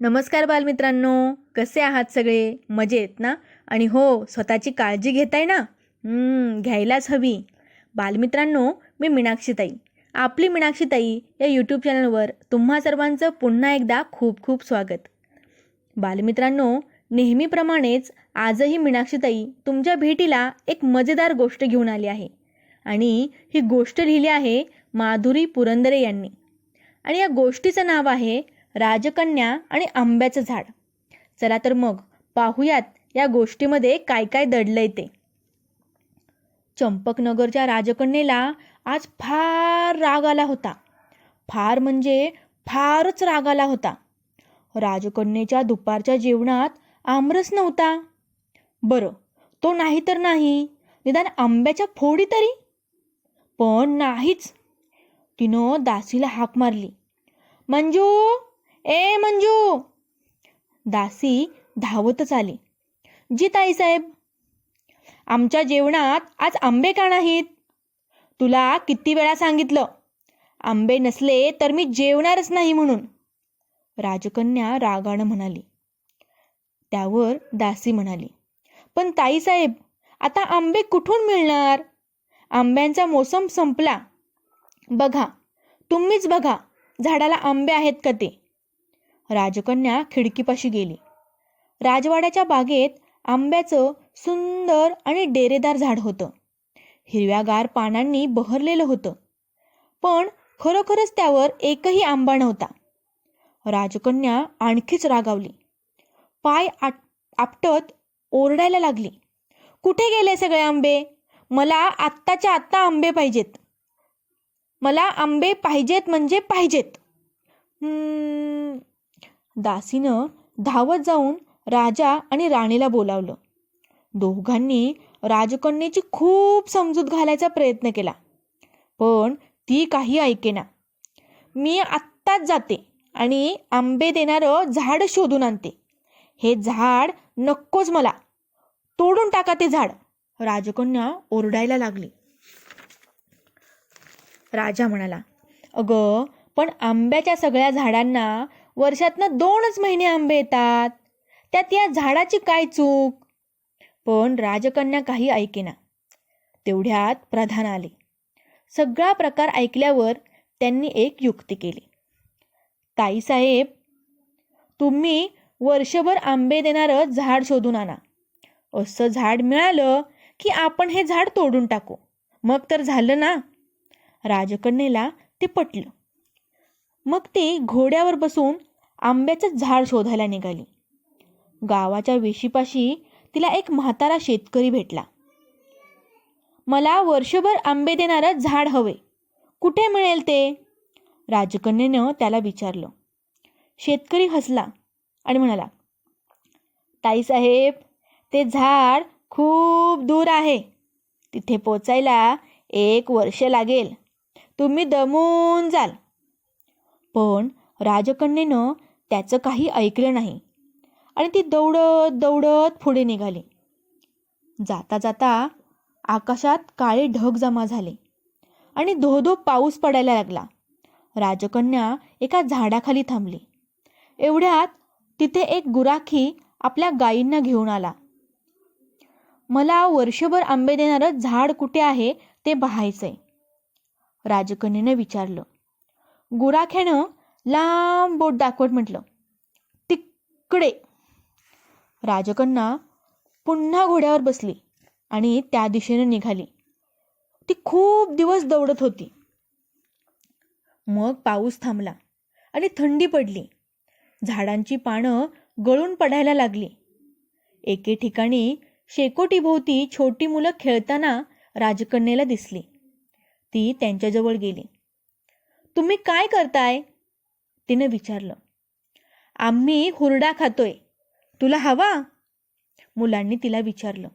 नमस्कार बालमित्रांनो कसे आहात सगळे? मजेत ना? आणि हो स्वतःची काळजी घेताय ना? घ्यायलाच हवी. बालमित्रांनो मी मीनाक्षीताई आपली मीनाक्षीताई या यूट्यूब चॅनलवर तुम्हा सर्वांचं पुन्हा एकदा खूप खूप स्वागत. बालमित्रांनो नेहमीप्रमाणेच आजही मीनाक्षीताई तुमच्या भेटीला एक मजेदार गोष्ट घेऊन आली आहे. आणि ही गोष्ट लिहिली आहे माधुरी पुरंदरे यांनी. आणि या गोष्टीचं नाव आहे राजकन्या आणि आंब्याचं झाड. चला तर मग पाहूयात या गोष्टीमध्ये काय काय दडलंय ते. चंपकनगरच्या राजकन्येला आज फार राग आला होता. फार म्हणजे फारच राग आला होता. राजकन्येच्या दुपारच्या जेवणात आमरस नव्हता. बरं तो नाही तर नाही निदान आंब्याच्या फोडी तरी? पण नाहीच. तिनं दासीला हाक मारली. मंजू ए मंजू. दासी धावतच आली. जी ताईसाहेब आमच्या जेवणात आज आंबे का नाहीत? तुला किती वेळा सांगितलं आंबे नसले तर मी जेवणारच नाही म्हणून. राजकन्या रागानं म्हणाली. त्यावर दासी म्हणाली पण ताईसाहेब आता आंबे कुठून मिळणार? आंब्यांचा मोसम संपला. बघा तुम्हीच बघा झाडाला आंबे आहेत का ते? राजकन्या खिडकीपाशी गेली. राजवाड्याच्या बागेत आंब्याचं सुंदर आणि डेरेदार झाड होतं. हिरव्यागार पानांनी बहरलेलं होतं. पण खरोखरच त्यावर एकही आंबा नव्हता. राजकन्या आणखीच रागावली. पाय आट आपटत ओरडायला लागली. कुठे गेले सगळे आंबे? मला आत्ताच्या आत्ता आंबे पाहिजेत. मला आंबे पाहिजेत म्हणजे पाहिजेत. दासीनं धावत जाऊन राजा आणि राणीला बोलावलं. दोघांनी राजकन्येची खूप समजूत घालायचा प्रयत्न केला. पण ती काही ऐकेना. मी आत्ताच जाते आणि आंबे देणारं झाड शोधून आणते. हे झाड नक्कोच मला. तोडून टाका ते झाड. राजकन्या ओरडायला लागली. राजा म्हणाला अगं पण आंब्याच्या सगळ्या झाडांना वर्षातनं दोनच महिने आंबे येतात. त्यात या झाडाची काय चूक? पण राजकन्या काही ऐकेना. तेवढ्यात प्रधान आले. सगळा प्रकार ऐकल्यावर त्यांनी एक युक्ती केली. ताईसाहेब तुम्ही वर्षभर आंबे देणारं झाड शोधून आणा. असं झाड मिळालं की आपण हे झाड तोडून टाकू. मग तर झालं ना? राजकन्येला ते पटलं. मग ती घोड्यावर बसून आंब्याचं झाड शोधायला निघाली. गावाच्या वेशीपाशी तिला एक म्हातारा शेतकरी भेटला. मला वर्षभर आंबे देणारं झाड हवे. कुठे मिळेल ते? राजकन्येनं त्याला विचारलं. शेतकरी हसला आणि म्हणाला ताईसाहेब ते झाड खूप दूर आहे. तिथे पोचायला एक वर्ष लागेल. तुम्ही दमून जाल. पण राजकन्येनं त्याचं काही ऐकलं नाही. आणि ती दौडत दौडत पुढे निघाली. जाता जाता आकाशात काळे ढग जमा झाले आणि धोधो पाऊस पडायला लागला. राजकन्या एका झाडाखाली थांबली. एवढ्यात तिथे एक गुराखी आपल्या गायींना घेऊन आला. मला वर्षभर आंबे देणारं झाड कुठे आहे ते पाहायचंय राजकन्येनं विचारलं. गुराख्यानं लांब बोट दाखवत म्हटलं. तिकडे. राजकन्या पुन्हा घोड्यावर बसली आणि त्या दिशेने निघाली. ती खूप दिवस दौडत होती. मग पाऊस थांबला आणि थंडी पडली. झाडांची पानं गळून पडायला लागली. एके ठिकाणी शेकोटीभोवती छोटी मुलं खेळताना राजकन्येला दिसली. ती त्यांच्याजवळ गेली. तुम्ही काय करताय? तिनं विचारलं. आम्ही हुरडा खातोय. तुला हवा? मुलांनी तिला विचारलं.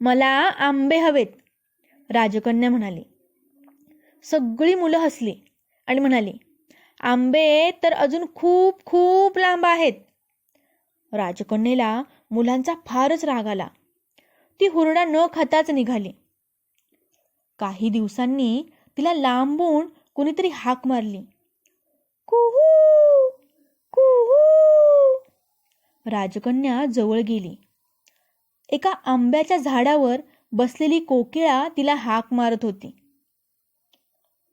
मला आंबे हवेत. राजकन्या म्हणाली. सगळी मुलं हसली आणि म्हणाली आंबे तर अजून खूप खूप लांब आहेत. राजकन्येला मुलांचा फारच राग आला. ती हुरडा न खाताच निघाली. काही दिवसांनी तिला लांबून कुणीतरी हाक मारली. कुहू राजकन्या जवळ गेली. एका आंब्याच्या झाडावर बसलेली कोकिळा तिला हाक मारत होती.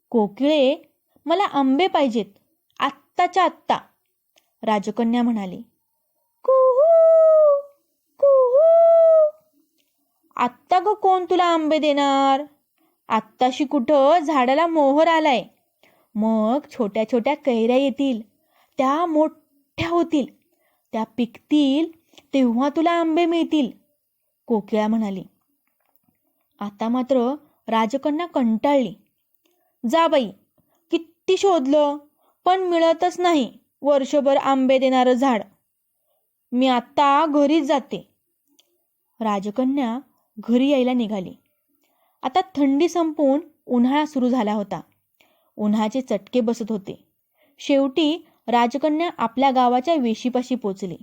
कोकिळे मला आंबे पाहिजेत. आत्ताच्या आत्ता. राजकन्या म्हणाली. कुहू कुहू. आत्ता ग कोण तुला आंबे देणार? आत्ताशी कुठं झाडाला मोहर आलाय. मग छोट्या छोट्या कैऱ्या येतील त्या मोठ्या होतील त्या पिकतील तेव्हा तुला आंबे मिळतील कोकिळा म्हणाली. आता मात्र राजकन्या कंटाळली. जा बाई किती शोधलं पण मिळतच नाही वर्षभर आंबे देणारं झाड. मी आत्ता घरीच जाते. राजकन्या घरी यायला निघाली. आता थंडी संपून उन्हाळा सुरू झाला होता. उन्हाचे चटके बसत होते. शेवटी राजकन्या आपल्या गावाच्या वेशीपाशी पोचली.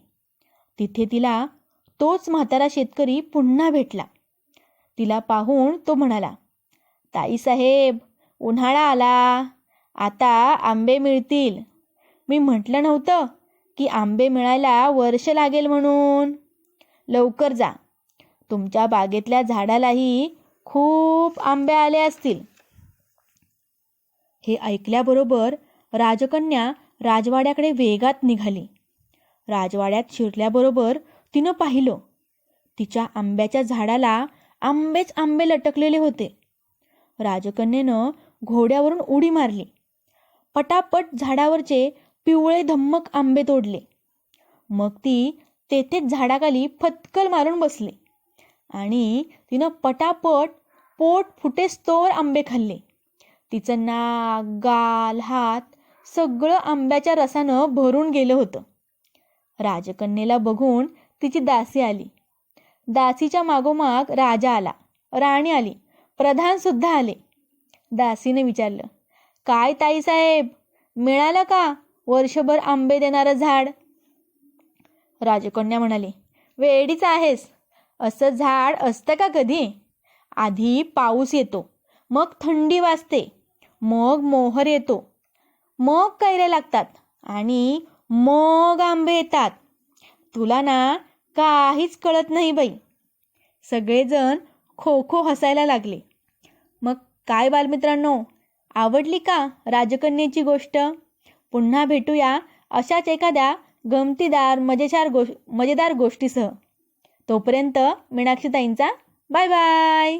तिथे तिला तोच म्हातारा शेतकरी पुन्हा भेटला. तिला पाहून तो म्हणाला ताईसाहेब उन्हाळा आला. आता आंबे मिळतील. मी म्हटलं नव्हतं की आंबे मिळायला वर्ष लागेल म्हणून. लवकर जा. तुमच्या बागेतल्या झाडालाही खूप आंबे आले असतील. हे ऐकल्याबरोबर राजकन्या राजवाड्याकडे वेगात निघाली. राजवाड्यात शिरल्याबरोबर तिनं पाहिलं तिच्या आंब्याच्या झाडाला आंबेच आंबे लटकलेले होते. राजकन्येनं घोड्यावरून उडी मारली. पटापट झाडावरचे पिवळे धम्मक आंबे तोडले. मग ती तेथेच झाडाखाली फतकल मारून बसली. आणि तिनं पटापट पोट फुटेस्तोवर आंबे खाल्ले. तिचं नाक गाल हात सगळं आंब्याच्या रसानं भरून गेलं होतं. राजकन्येला बघून तिची दासी आली. दासीच्या मागोमाग राजा आला. राणी आली. प्रधानसुद्धा आले. दासीने विचारलं काय ताईसाहेब मिळालं का वर्षभर आंबे देणारं झाड? राजकन्या म्हणाली वेडीच आहेस. असं झाड असतं का कधी? आधी पाऊस येतो मग थंडी वाजते मग मोहर येतो. मग कैऱ्या लागतात आणि मग आंबे येतात. तुला ना काहीच कळत नाही बाई. सगळेजण खो खो हसायला लागले. मग काय बालमित्रांनो आवडली का राजकन्याची गोष्ट? पुन्हा भेटूया अशाच एखाद्या गमतीदार मजेदार गोष् मजेदार गोष्टीसह. तोपर्यंत मीनाक्षीताईंचा बाय बाय.